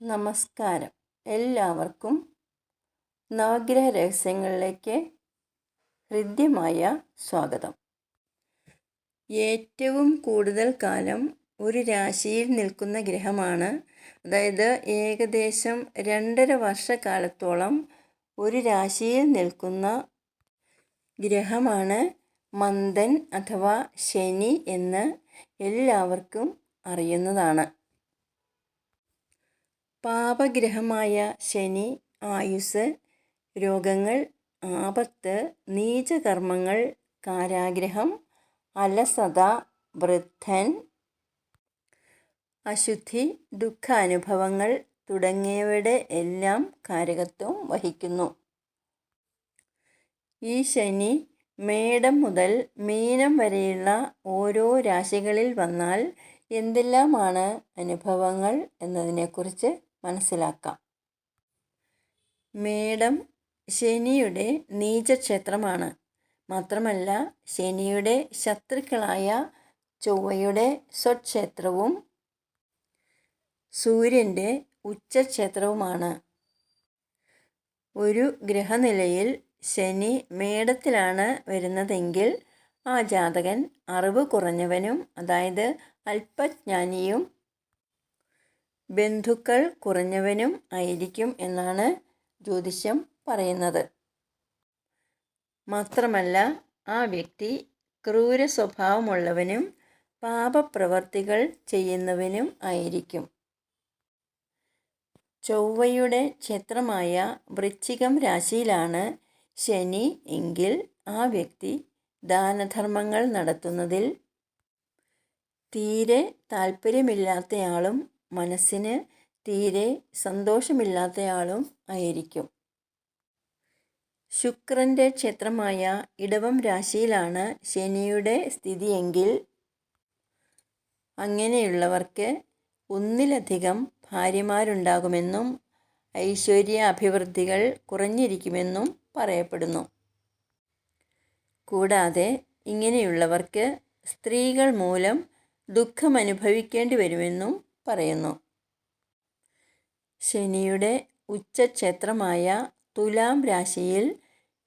നമസ്കാരം. എല്ലാവർക്കും നവഗ്രഹ രഹസ്യങ്ങളിലേക്ക് ഹൃദ്യമായ സ്വാഗതം. ഏറ്റവും കൂടുതൽ കാലം ഒരു രാശിയിൽ നിൽക്കുന്ന ഗ്രഹമാണ്. അതായത് ഏകദേശം രണ്ടര വർഷക്കാലത്തോളം ഒരു രാശിയിൽ നിൽക്കുന്ന ഗ്രഹമാണ് മന്ദൻ അഥവാ ശനി എന്ന് എല്ലാവർക്കും അറിയുന്നതാണ്. പാപഗ്രഹമായ ശനി ആയുസ് രോഗങ്ങൾ ആപത്ത് നീചകർമ്മങ്ങൾ കാരാഗ്രഹം അലസത വൃദ്ധൻ അശുദ്ധി ദുഃഖാനുഭവങ്ങൾ തുടങ്ങിയവയുടെ എല്ലാം കാരകത്വം വഹിക്കുന്നു. ഈ ശനി മേടം മുതൽ മീനം വരെയുള്ള ഓരോ രാശികളിൽ വന്നാൽ എന്തെല്ലാമാണ് അനുഭവങ്ങൾ എന്നതിനെക്കുറിച്ച് മനസ്സിലാക്കാം. മേടം ശനിയുടെ നീചക്ഷേത്രമാണ്. മാത്രമല്ല ശനിയുടെ ശത്രുക്കളായ ചൊവ്വയുടെ സ്വക്ഷേത്രവും സൂര്യന്റെ ഉച്ചക്ഷേത്രവുമാണ്. ഒരു ഗ്രഹനിലയിൽ ശനി മേടത്തിലാണ് വരുന്നതെങ്കിൽ ആ ജാതകൻ അറിവ് കുറഞ്ഞവനും അതായത് അല്പജ്ഞാനിയും ബന്ധുക്കൾ കുറഞ്ഞവനും ആയിരിക്കും എന്നാണ് ജ്യോതിഷം പറയുന്നത്. മാത്രമല്ല ആ വ്യക്തി ക്രൂര സ്വഭാവമുള്ളവനും പാപപ്രവർത്തികൾ ചെയ്യുന്നവനും ആയിരിക്കും. ചൊവ്വയുടെ ക്ഷേത്രമായ വൃശ്ചികം രാശിയിലാണ് ശനി എങ്കിൽ ആ വ്യക്തി ദാനധർമ്മങ്ങൾ നടത്തുന്നതിൽ തീരെ താല്പര്യമില്ലാത്തയാളും മനസ്സിന് തീരെ സന്തോഷമില്ലാത്തയാളും ആയിരിക്കും. ശുക്രന്റെ ക്ഷേത്രമായ ഇടവം രാശിയിലാണ് ശനിയുടെ സ്ഥിതിയെങ്കിൽ അങ്ങനെയുള്ളവർക്ക് ഒന്നിലധികം ഭാര്യമാരുണ്ടാകുമെന്നും ഐശ്വര്യ അഭിവൃദ്ധികൾ കുറഞ്ഞിരിക്കുമെന്നും പറയപ്പെടുന്നു. കൂടാതെ ഇങ്ങനെയുള്ളവർക്ക് സ്ത്രീകൾ മൂലം ദുഃഖമനുഭവിക്കേണ്ടി വരുമെന്നും പറയുന്നു. ശനിയുടെ ഉച്ചക്ഷേത്രമായ തുലാം രാശിയിൽ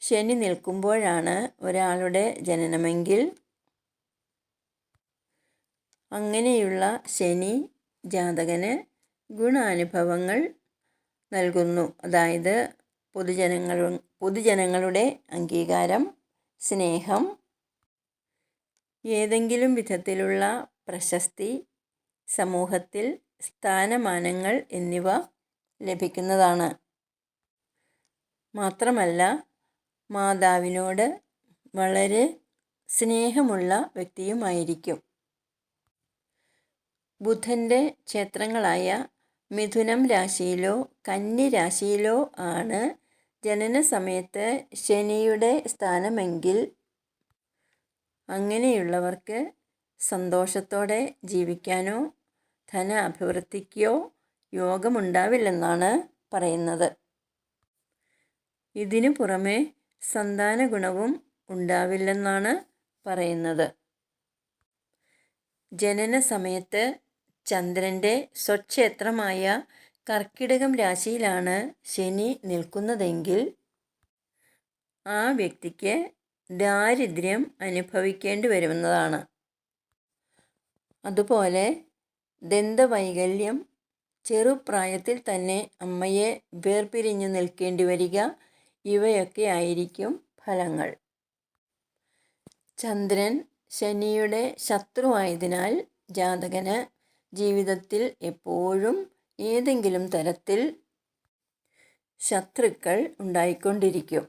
ശനി നിൽക്കുമ്പോഴാണ് ഒരാളുടെ ജനനമെങ്കിൽ അങ്ങനെയുള്ള ശനി ജാതകന് ഗുണാനുഭവങ്ങൾ നൽകുന്നു. അതായത് പൊതുജനങ്ങൾ പൊതുജനങ്ങളുടെ അംഗീകാരം സ്നേഹം ഏതെങ്കിലും വിധത്തിലുള്ള പ്രശസ്തി സമൂഹത്തിൽ സ്ഥാനമാനങ്ങൾ എന്നിവ ലഭിക്കുന്നതാണ്. മാത്രമല്ല മാതാവിനോട് വളരെ സ്നേഹമുള്ള വ്യക്തിയുമായിരിക്കും. ബുധന്റെ ക്ഷേത്രങ്ങളായ മിഥുനം രാശിയിലോ കന്നി രാശിയിലോ ആണ് ജനന സമയത്ത് ശനിയുടെ സ്ഥാനമെങ്കിൽ അങ്ങനെയുള്ളവർക്ക് സന്തോഷത്തോടെ ജീവിക്കാനോ ധന അഭിവൃദ്ധിക്കോ യോഗമുണ്ടാവില്ലെന്നാണ് പറയുന്നത്. ഇതിനു പുറമെ സന്താന ഗുണവും ഉണ്ടാവില്ലെന്നാണ് പറയുന്നത്. ജനന സമയത്ത് ചന്ദ്രന്റെ സ്വക്ഷേത്രമായ കർക്കിടകം രാശിയിലാണ് ശനി നിൽക്കുന്നതെങ്കിൽ ആ വ്യക്തിക്ക് ദാരിദ്ര്യം അനുഭവിക്കേണ്ടി വരുന്നതാണ്. അതുപോലെ ദന്തവൈകല്യം ചെറുപ്രായത്തിൽ തന്നെ അമ്മയെ വേർപിരിഞ്ഞു നിൽക്കേണ്ടി വരിക ഇവയൊക്കെ ആയിരിക്കും ഫലങ്ങൾ. ചന്ദ്രൻ ശനിയുടെ ശത്രുവായതിനാൽ ജാതകന് ജീവിതത്തിൽ എപ്പോഴും ഏതെങ്കിലും തരത്തിൽ ശത്രുക്കൾ ഉണ്ടായിക്കൊണ്ടിരിക്കും.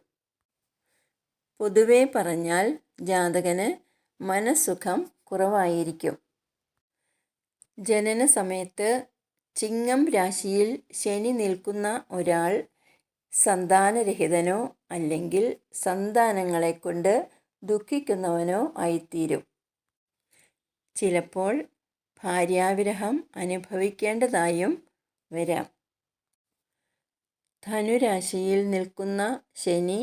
പൊതുവെ പറഞ്ഞാൽ ജാതകന് മനസ്സുഖം കുറവായിരിക്കും. ജനന സമയത്ത് ചിങ്ങം രാശിയിൽ ശനി നിൽക്കുന്ന ഒരാൾ സന്താനരഹിതനോ അല്ലെങ്കിൽ സന്താനങ്ങളെ കൊണ്ട് ദുഃഖിക്കുന്നവനോ ആയിത്തീരും. ചിലപ്പോൾ ഭാര്യാവിരഹം അനുഭവിക്കേണ്ടതായും വരാം. ധനുരാശിയിൽ നിൽക്കുന്ന ശനി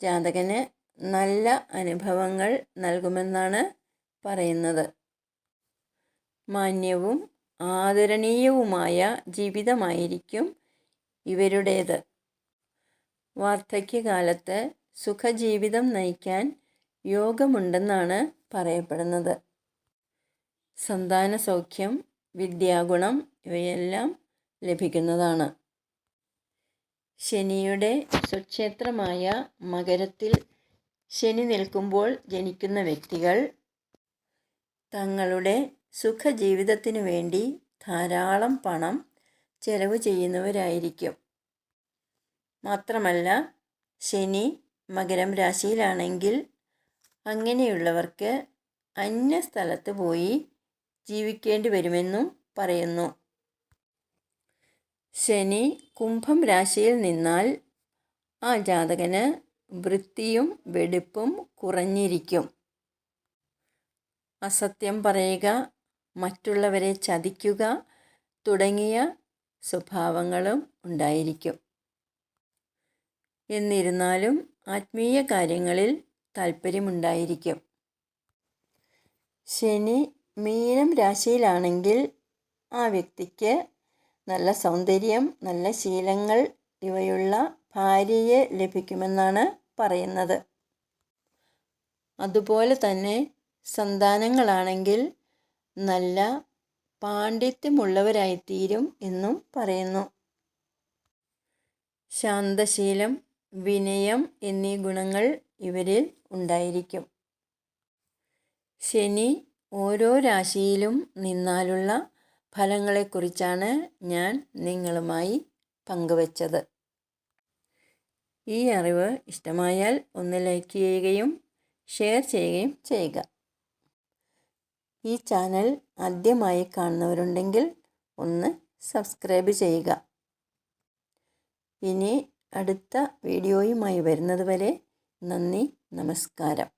ജാതകന് നല്ല അനുഭവങ്ങൾ നൽകുമെന്നാണ് പറയുന്നത്. മാന്യവും ആദരണീയവുമായ ജീവിതമായിരിക്കും ഇവരുടേത്. വാർദ്ധക്യകാലത്ത് സുഖജീവിതം നയിക്കാൻ യോഗമുണ്ടെന്നാണ് പറയപ്പെടുന്നത്. സന്താന സൗഖ്യം വിദ്യാഗുണം ഇവയെല്ലാം ലഭിക്കുന്നതാണ്. ശനിയുടെ സ്വക്ഷേത്രമായ മകരത്തിൽ ശനി നിൽക്കുമ്പോൾ ജനിക്കുന്ന വ്യക്തികൾ തങ്ങളുടെ സുഖജീവിതത്തിനു വേണ്ടി ധാരാളം പണം ചെലവ് ചെയ്യുന്നവരായിരിക്കും. മാത്രമല്ല ശനി മകരം രാശിയിലാണെങ്കിൽ അങ്ങനെയുള്ളവർക്ക് അന്യ സ്ഥലത്ത് പോയി ജീവിക്കേണ്ടി വരുമെന്നും പറയുന്നു. ശനി കുംഭം രാശിയിൽ നിന്നാൽ ആ ജാതകന് വൃത്തിയും വെടിപ്പും കുറഞ്ഞിരിക്കും. അസത്യം പറയുക മറ്റുള്ളവരെ ചതിക്കുക തുടങ്ങിയ സ്വഭാവങ്ങളും ഉണ്ടായിരിക്കും. എന്നിരുന്നാലും ആത്മീയ കാര്യങ്ങളിൽ താല്പര്യമുണ്ടായിരിക്കും. ശനി മീനം രാശിയിലാണെങ്കിൽ ആ വ്യക്തിക്ക് നല്ല സൗന്ദര്യം നല്ല ശീലങ്ങൾ ഇവയുള്ള ഭാര്യയെ ലഭിക്കുമെന്നാണ് പറയുന്നത്. അതുപോലെ തന്നെ സന്താനങ്ങളാണെങ്കിൽ നല്ല പാണ്ഡിത്യമുള്ളവരായിത്തീരും എന്നും പറയുന്നു. ശാന്തശീലം വിനയം എന്നീ ഗുണങ്ങൾ ഇവരിൽ ഉണ്ടായിരിക്കും. ശനി ഓരോ രാശിയിലും നിന്നാലുള്ള ഫലങ്ങളെക്കുറിച്ചാണ് ഞാൻ നിങ്ങളുമായി പങ്കുവച്ചത്. ഈ അറിവ് ഇഷ്ടമായാൽ ഒന്ന് ലൈക്ക് ചെയ്യുകയും ഷെയർ ചെയ്യുകയും ചെയ്യുക. ഈ ചാനൽ ആദ്യമായി കാണുന്നവരുണ്ടെങ്കിൽ ഒന്ന് സബ്സ്ക്രൈബ് ചെയ്യുക. ഇനി അടുത്ത വീഡിയോയുമായി വരുന്നതുവരെ നന്ദി നമസ്കാരം.